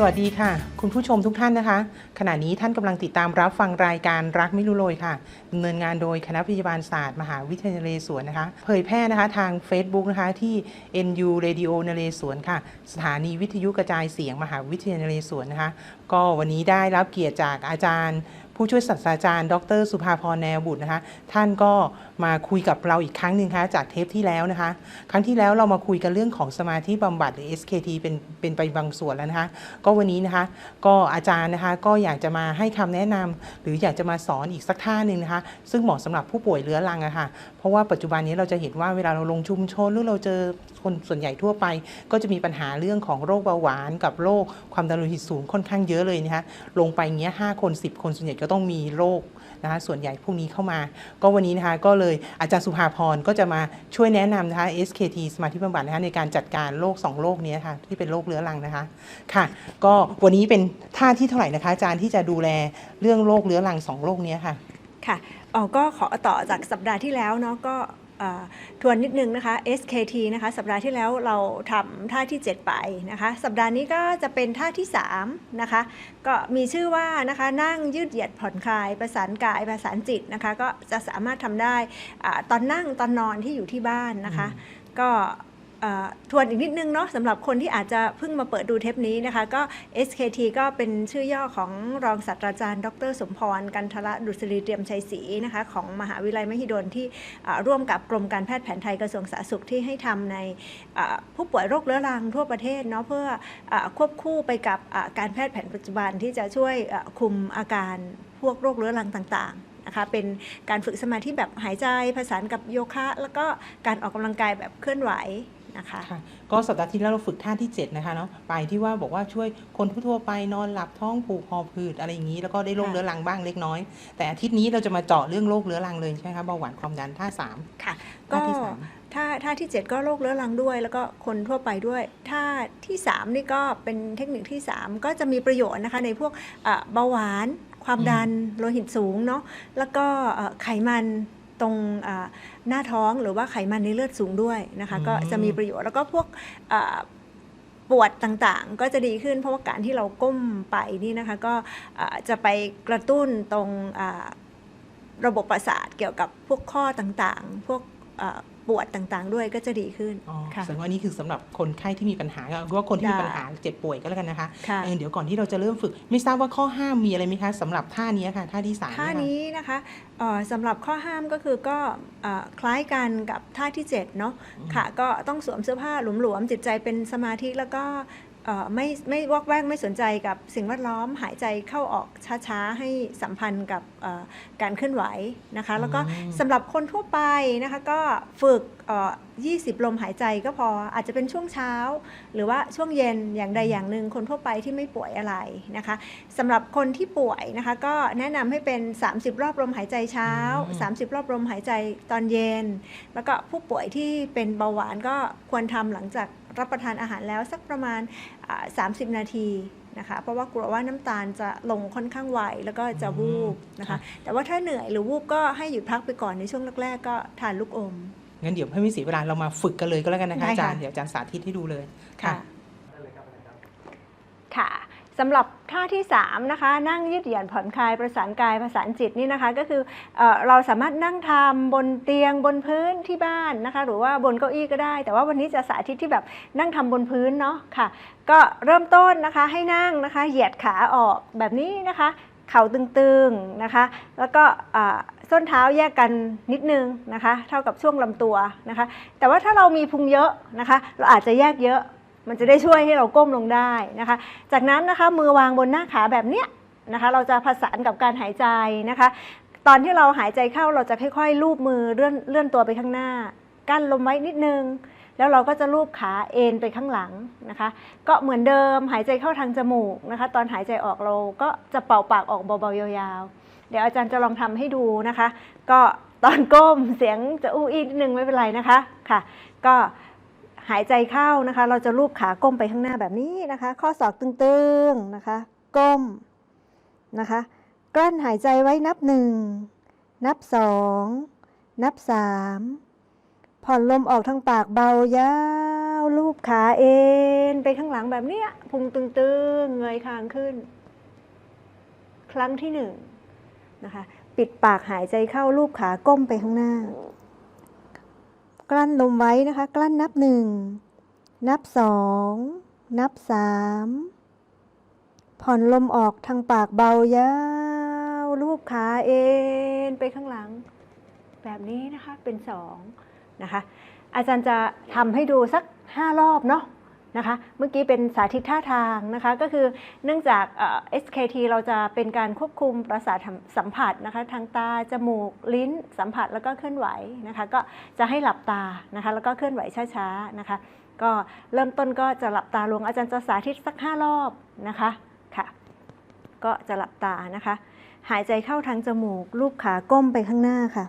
สวัสดีค่ะ คุณผู้ชมทุกท่านนะคะ ขณะนี้ท่านกำลังติดตามรับฟังรายการรักไม่รู้โรยค่ะดำเนินงานโดยคณะพยาบาลศาสตร์ มหาวิทยาลัยสวนนะคะ เผยแพร่นะคะทาง Facebook นะคะที่ NU Radio นเรศวรค่ะ สถานีวิทยุกระจายเสียงมหาวิทยาลัยสวนนะคะ ก็วันนี้ได้รับเกียรติจากอาจารย์ ผู้ช่วยศาสตราจารย์ ดร สุภาพรแนวบุตรนะคะ ท่านก็มาคุยกับเราอีกครั้งหนึ่งคะจากเทปที่แล้วนะคะ ครั้งที่แล้วเรามาคุยกันเรื่องของสมาธิบำบัดหรือ SKT เป็นเป็นไปบางส่วนแล้วนะคะ ก็วันนี้นะคะ ก็อาจารย์นะคะก็อยากจะมาให้คำแนะนำหรืออยากจะมาสอนอีกสักท่าหนึ่งนะคะ ซึ่งเหมาะสำหรับผู้ป่วยเรื้อรังอะค่ะเพราะว่าปัจจุบันนี้เราจะเห็นว่าเวลาเราลงชุมชนหรือเราเจอคนส่วนใหญ่ทั่วไป ก็จะมีปัญหาเรื่องของโรคเบาหวาน กับโรคความดันโลหิตสูงค่อนข้างเยอะเลยนะคะลงไปเงี้ยห้าคน 10 คนส่วนใหญ่ก็ต้องมีโรคนะคะส่วนใหญ่พวกนี้เข้ามา ก็วันนี้นะคะก็เลยอาจารย์สุภาพรก็จะมาช่วยแนะนำนะคะ SKT สมาธิบำบัดนะคะในการจัดการโรคสองโรคนี้ค่ะที่เป็นโรคเรื้อรังนะคะค่ะ ก็วันนี้เป็นท่าที่เท่าไหร่นะคะอาจารย์ที่จะดูแลเรื่องโรคเรื้อรังสองโรคนี้ค่ะค่ะอ๋อก็ขอต่อจากสัปดาห์ที่แล้วเนาะก็ ทวนนิดนึงนะคะ SKT นะคะสัปดาห์ที่แล้วเราทำท่าที่ 7 ไปนะคะ สัปดาห์นี้ก็จะเป็นท่าที่3นะคะก็มีชื่อว่านะคะนั่งยืดเหยียดผ่อนคลาย ประสานกายประสานจิตนะคะ ก็จะสามารถทำได้อาตอนนั่งตอนนอนที่อยู่ที่บ้านนะคะ ก็เอ่อ ทวนอีกนิดนึงเนาะสำหรับคนที่อาจจะเพิ่งมาเปิดดูเทปนี้นะคะก็ SKT ก็เป็นชื่อย่อของรองศาสตราจารย์ ดร สมพร กันทละดุษฎีเตรียมชัยศรีนะคะของมหาวิทยาลัยมหิดลที่ร่วมกับกรมการแพทย์แผนไทยกระทรวงสาธารณสุขที่ให้ทำในผู้ป่วยโรคเรื้อรังทั่วประเทศเนาะเพื่ออควบคู่ไปกับการแพทย์แผนปัจจุบันที่จะช่วยคุมอาการพวกโรคเรื้อรังต่างๆนะคะเป็นการฝึกสมาธิแบบหายใจผสานกับโยคะ แล้วก็การออกกำลังกายแบบเคลื่อนไหว นะคะค่ะก็สัปดาห์ที่แล้วเราฝึกท่าที่ 7 นะคะเนาะไปที่ว่าบอกว่าช่วยคนทั่วๆไปนอนหลับท้องผูกหอบหืดอะไรอย่างนี้ แล้วก็ได้โรคค่ะเรื้อรังบ้างเล็กน้อย แต่อาทิตย์นี้เราจะมาเจาะเรื่องโรคเรื้อรังเลยใช่ไหมคะเบาหวานความดันท่าสามค่ะท่าก็ที่สามท่าท่าที่ 7 ก็โรคเรื้อรังด้วย แล้วก็คนทั่วไปด้วยท่าที่ 3 นี่ก็เป็นเทคนิคที่ 3 ก็จะมีประโยชน์นะคะในพวกอะเบาหวานความดันโลหิตสูงเนาะแล้วก็เอ่อไขมัน ตรงอ่าหน้าท้องหรือว่าไขมันในเลือดสูงด้วยนะคะก็จะมีประโยชน์แล้วก็พวกอ่าปวดต่างๆ ก็จะดีขึ้นเพราะว่าการที่เราก้มไปนี่นะคะก็อ่าจะไปกระตุ้นตรงอ่าระบบประสาทเกี่ยวกับพวกข้อต่างๆ พวกเอ่อ ปวดต่างๆ ด้วยก็จะดีขึ้นอ๋อค่ะแสดงว่านี่คือสำหรับคนไข้ที่มีปัญหาหรือว่าคนที่มีได้ปัญหาเจ็บป่วยก็แล้วกันนะคะค่ะเออเดี๋ยวก่อนที่เราจะเริ่มฝึก ไม่ทราบว่าข้อห้ามมีอะไรไหมคะสำหรับท่านี้ค่ะท่าที่สามท่าเยค่ะนี้นะคะเอ่อสำหรับข้อห้ามก็คือก็เอ่อคล้ายกันกับท่าที่7เนาะค่ะก็ต้องสวมเสื้อผ้าหลวมๆจิตใจเป็นสมาธิแล้วก็เอ่อ ไม่ไม่วอกแวกไม่สนใจกับสิ่งแวดล้อมหายใจเข้าออกช้าๆ ให้สัมพันธ์กับเอ่อการเคลื่อนไหวนะคะ แล้วก็อืมสำหรับคนทั่วไปนะคะก็ฝึกเอ่อ20 ลมหายใจก็พออาจจะเป็นช่วงเช้า หรือว่าช่วงเย็นอย่างใดอย่างหนึ่งคนทั่วไปที่ไม่ป่วยอะไรนะคะสำหรับคนที่ป่วยนะคะก็แนะนำให้เป็น 30 รอบลมหายใจเช้าอืม30 รอบลมหายใจตอนเย็น แล้วก็ผู้ป่วยที่เป็นเบาหวานก็ควรทำหลังจาก รับประทานอาหารแล้วสักประมาณอ่า30 นาทีนะคะเพราะว่ากลัวว่าน้ำตาลจะลงค่อนข้างไวแล้วก็จะวูบนะคะ แต่ว่าถ้าเหนื่อยหรือวูบก็ให้หยุดพักไปก่อนในช่วงแรกๆก็ทานลูกอมงั้นเดี๋ยวให้ไม่เสียเวลาเรามาฝึกกันเลยก็แล้วกันนะคะได้อาค่ะจารย์เดี๋ยวอาจารย์สาธิตให้ดูเลยค่ะค่ะ สำหรับท่าที่3นะคะนั่งยืดเหยียดผ่อนคลายประสานกายประสานจิตนี่นะคะก็คือเอเราสามารถนั่งทำบนเตียงบนพื้นที่บ้านนะคะหรือว่าบนเก้าอี้ก็ได้ แต่ว่าวันนี้จะสาธิตที่แบบนั่งทำบนพื้นเนาะค่ะ ก็เริ่มต้นนะคะให้นั่งนะคะเหยียดขาออกแบบนี้นะคะเข่าตึงๆนะคะ แล้วก็ส้นเท้าแยกกันนิดนึงนะคะ เท่ากับช่วงลำตัวนะคะ แต่ว่าถ้าเรามีพุงเยอะนะคะ เราอาจจะแยกเยอะ มันจะได้ช่วยให้เราก้มลงได้นะคะ จากนั้นนะคะมือวางบนหน้าขาแบบเนี้ยนะคะเราจะผสานกับการหายใจนะคะ ตอนที่เราหายใจเข้าเราจะค่อยๆ ลูบมือเลื่อนเลื่อนตัวไปข้างหน้า กั้นลมไว้นิดนึง แล้วเราก็จะลูบขาเอ็นไปข้างหลังนะคะ ก็เหมือนเดิมหายใจเข้าทางจมูกนะคะ ตอนหายใจออกเราก็จะเป่าปากออกเบาๆยาวๆ เดี๋ยวอาจารย์จะลองทำให้ดูนะคะ ก็ตอนก้มเสียงจะอู้อี้นิดนึงไม่เป็นไรนะคะค่ะ ก็ หายใจเข้านะคะ เราจะลูบขาก้มไปข้างหน้าแบบนี้นะคะ ข้อศอกตึงๆนะคะ ก้มนะคะกลั้นหายใจไว้นับหนึ่งนับสองนับสามผ่อนลมออกทางปากเบายาวลูบขาเอ็นไปข้างหลังแบบนี้พุงตึงๆเงยคางขึ้น ครั้งที่หนึ่งนะคะ ปิดปากหายใจเข้าลูบขาก้มไปข้างหน้า กลั้นลมไว้นะคะ กลั้นนับหนึ่งนับสองนับสามผ่อนลมออกทางปากเบายาวลูบขาเอ็นไปข้างหลัง แบบนี้นะคะเป็นสองนะคะ อาจารย์จะทำให้ดูสักห้ารอบเนาะ นะคะ เมื่อกี้เป็นสาธิตท่าทางนะคะ ก็คือเนื่องจาก SKT เราจะเป็นการควบคุมประสาทสัมผัสนะคะ ทางตา จมูก ลิ้น สัมผัสแล้วก็เคลื่อนไหวนะคะ ก็จะให้หลับตานะคะ แล้วก็เคลื่อนไหวช้าๆนะคะ ก็เริ่มต้นก็จะหลับตาลงอาจารย์จะสาธิตสัก 5 รอบนะคะค่ะ ก็จะหลับตานะคะ หายใจเข้าทางจมูก ลูบขาก้มไปข้างหน้าค่ะ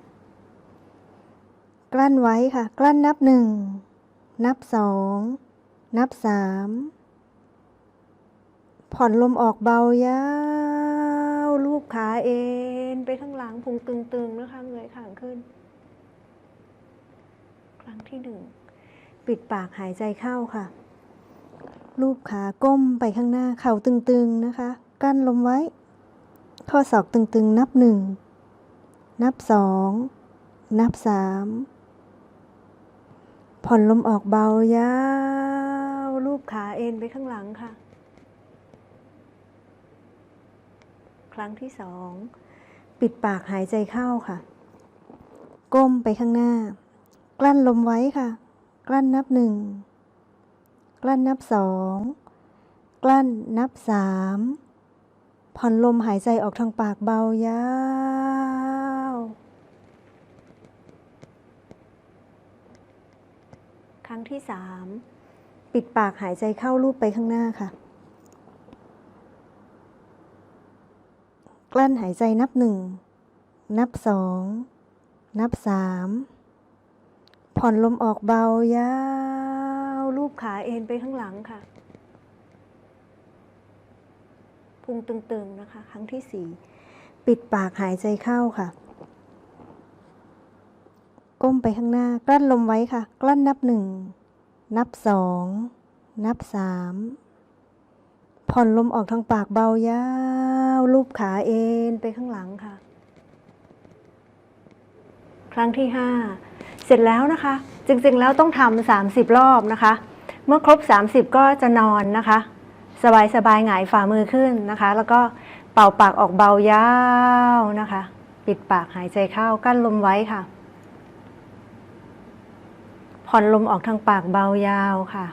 กลั้นไว้ค่ะ กลั้นนับหนึ่งนับสอง นับสามผ่อนลมออกเบายาวลูบขาเอ็นไปข้างหลังพุงตึงๆนะคะเงยขางขึ้น ครั้งที่หนึ่งปิดปากหายใจเข้าค่ะ ลูบขาก้มไปข้างหน้าเข่าตึงๆนะคะ กั้นลมไว้ ข้อศอกตึงๆ นับหนึ่งนับสองนับสามผ่อนลมออกเบายาว ขาเอ็นไปข้างหลังค่ะ ครั้งที่สอง ปิดปากหายใจเข้าค่ะ ก้มไปข้างหน้า กลั้นลมไว้ค่ะ กลั้นนับหนึ่ง กลั้นนับสอง กลั้นนับสามผ่อนลมหายใจออกทางปากเบายาวครั้งที่สาม ปิดปากหายใจเข้าลูบไปข้างหน้าค่ะ กลั้นหายใจนับหนึ่ง นับสอง นับสาม ผ่อนลมออกเบายาวลูบขาเอ็นไปข้างหลังค่ะ พุงตึงๆนะคะ ครั้งที่สี่ ปิดปากหายใจเข้าค่ะ ก้มไปข้างหน้า กลั้นลมไว้ค่ะ กลั้นนับหนึ่ง นับสอง นับสามผ่อนลมออกทางปากเบายาว ลูบขาเอ็นไปข้างหลังค่ะ ครั้งที่ห้าเสร็จแล้วนะคะ จริงๆแล้วต้องทำสามสิบรอบนะคะ เมื่อครบ30ก็จะนอนนะคะสบายสบายๆหงายฝ่ามือขึ้นนะคะ แล้วก็เป่าปากออกเบายาวนะคะ ปิดปากหายใจเข้ากั้นลมไว้ค่ะ ผ่อนลมออกทางปากเบายาวค่ะ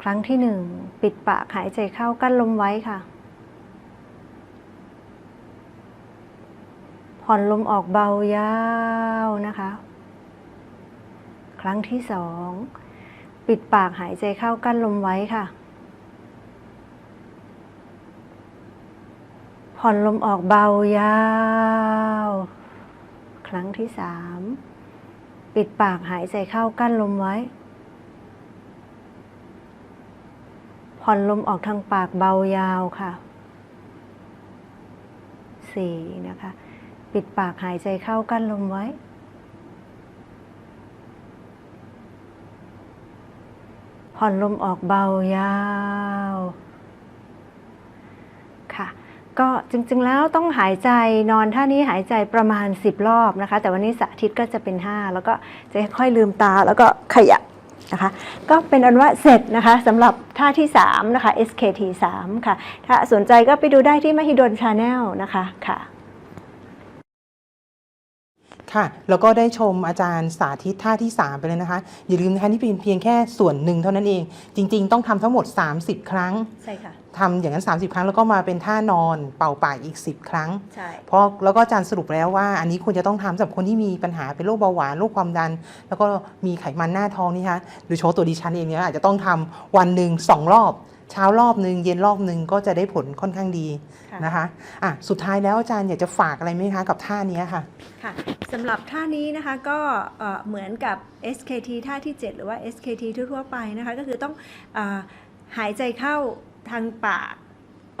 ครั้งที่หนึ่งปิดปากหายใจเข้ากั้นลมไว้ค่ะ ผ่อนลมออกเบายาวนะคะ ครั้งที่สองปิดปากหายใจเข้ากั้นลมไว้ค่ะ ผ่อนลมออกเบายาว ครั้งที่สาม ปิดปากหายใจเข้ากั้นลมไว้ ผ่อนลมออกทางปากเบายาวค่ะสี่นะคะ ปิดปากหายใจเข้ากั้นลมไว้ ผ่อนลมออกเบายาว ก็จริงๆแล้วต้องหายใจนอนท่านี้หายใจประมาณ 10 รอบนะคะ แต่วันนี้สาธิตก็จะเป็น 5 แล้วก็จะค่อยลืมตาแล้วก็ขยับนะคะก็เป็นอันว่าเสร็จนะคะสำหรับท่าที่ 3 นะคะ SKT 3 ค่ะ ถ้าสนใจก็ไปดูได้ที่มหิดลชาแนลนะคะค่ะ ค่ะ แล้วก็ได้ชมอาจารย์สาธิตท่าที่ 3 ไปเลยนะคะ อย่าลืมนะคะนี่เป็นเพียงแค่ส่วนหนึ่งเท่านั้นเอง จริง ๆ ต้องทำทั้งหมด 30 ครั้ง ใช่ค่ะทำอย่างนั้น 30 ครั้งแล้วก็มาเป็นท่านอนเป่าปากอีก 10 ครั้ง ใช่เพราะแล้วก็อาจารย์สรุปแล้วว่า อันนี้ควรจะต้องทำสำหรับคนที่มีปัญหาเป็นโรคเบาหวานโรคความดัน แล้วก็มีไขมันหน้าท้องนี่คะโดยเฉพาะตัวดิฉันเองเนี่ยอาจจะต้องทำวันหนึ่งสองรอบ เช้ารอบหนึ่งเย็นรอบหนึ่งก็จะได้ผลค่อนข้างดีค่ะนะคะอะสุดท้ายแล้วอาจารย์อยากจะฝากอะไรไหมคะกับท่านี้ค่ะค่ะสำหรับท่านี้นะคะก็เอ่อเหมือนกับ SKT ท่าที่ 7 หรือว่า SKT ทั่วๆไปนะคะก็คือต้องเออหายใจเข้าทางปาก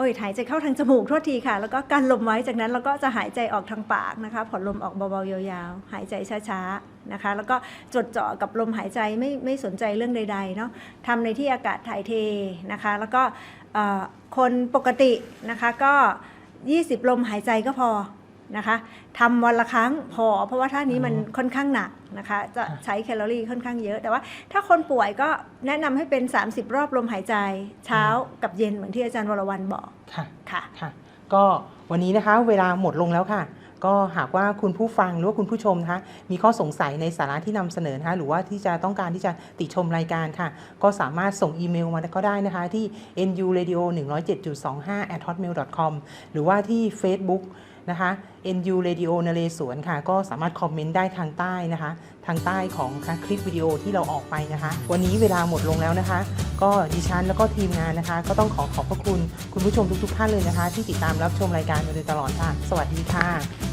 โอ้ยหายใจเข้าทางจมูกทั่วทีค่ะ แล้วก็กันลมไว้จากนั้นเราก็จะหายใจออกทางปากนะคะ ผ่อนลมออกเบาๆยาวๆ หายใจช้าๆนะคะ แล้วก็จดจ่อกับลมหายใจไม่ไม่สนใจเรื่องใดๆเนาะทำในที่อากาศถ่ายเทนะคะ แล้วก็คนปกตินะคะก็ 20 ลมหายใจก็พอ นะคะทำวันละครั้งพอ เพราะว่าท่านี้มันอ๋อค่อนข้างหนักนะคะจะค่ะใช้แคลอรี่ค่อนข้างเยอะ แต่ว่าถ้าคนป่วยก็แนะนำให้เป็น 30 รอบลมหายใจ เช้ากับเย็นเหมือนที่อาจารย์วรวรรณบอกค่ะค่ะ ค่ะ ก็วันนี้นะคะเวลาหมดลงแล้วค่ะ ก็หากว่าคุณผู้ฟังหรือว่าคุณผู้ชมนะคะมีข้อสงสัยในสาระที่นำเสนอนะคะหรือว่าที่จะต้องการที่จะติชมรายการค่ะ ก็สามารถส่งอีเมลมาก็ได้นะคะที่ nuradio 107.25 at hotmail com หรือว่าที่ Facebook นะคะ NU Radio นเรศวรค่ะ ก็สามารถคอมเมนต์ได้ทางใต้นะคะ ทางใต้ของคลิปวิดีโอที่เราออกไปนะคะ วันนี้เวลาหมดลงแล้วนะคะ ก็ดิฉันแล้วก็ทีมงานนะคะ ก็ต้องขอขอบพระคุณคุณผู้ชมทุกๆท่านเลยนะคะ ที่ติดตามรับชมรายการมาโดยตลอดค่ะ สวัสดีค่ะ